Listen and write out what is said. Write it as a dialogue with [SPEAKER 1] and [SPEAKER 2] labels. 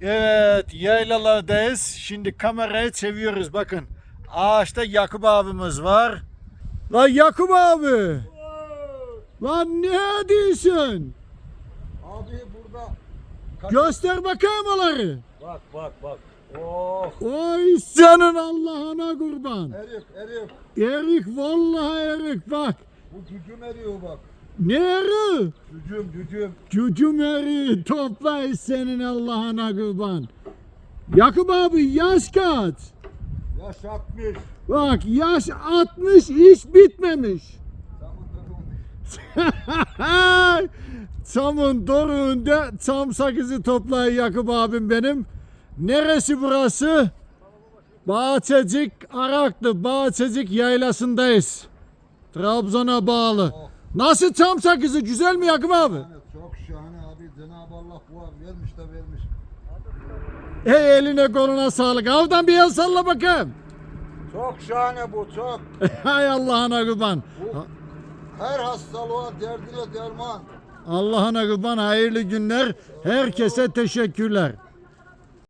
[SPEAKER 1] Evet yaylalardayız. Şimdi kamerayı çeviriyoruz bakın. Ağaçta Yakup abimiz var. Lan Yakup abi. Lan ne diyorsun?
[SPEAKER 2] Abi burada
[SPEAKER 1] Göster bakayım onları.
[SPEAKER 2] bak bak bak. Oh
[SPEAKER 1] Oy senin Allah'ına kurban.
[SPEAKER 2] erik erik.
[SPEAKER 1] Erik vallahi erik bak.
[SPEAKER 2] Bu cücüm eriyor bak.
[SPEAKER 1] Ne eri?
[SPEAKER 2] Cücüm cücüm.
[SPEAKER 1] Cücüm eri topla senin Allah'ına kurban. Yakup abi yaş kaç?
[SPEAKER 2] Yaş 60.
[SPEAKER 1] Bak yaş 60 iş bitmemiş. Çamın doruğunda çam sakızı toplayan Yakup abim benim. Neresi burası? Bahçecik Araklı Bahçecik yaylasındayız. Trabzon'a bağlı.
[SPEAKER 2] Oh.
[SPEAKER 1] Nasıl çam sakızı? Güzel mi Yakup abi?
[SPEAKER 2] Yani çok şahane abi. Cenab-ı Allah bu abi vermiş de vermiş.
[SPEAKER 1] Hey eline koluna sağlık. Avdan bir el salla bakayım.
[SPEAKER 2] Çok şahane bu çok.
[SPEAKER 1] Hay Allah'ına kurban.
[SPEAKER 2] Bu her hastalığa derdine derman.
[SPEAKER 1] Allah'ına kurban hayırlı günler. Herkese teşekkürler.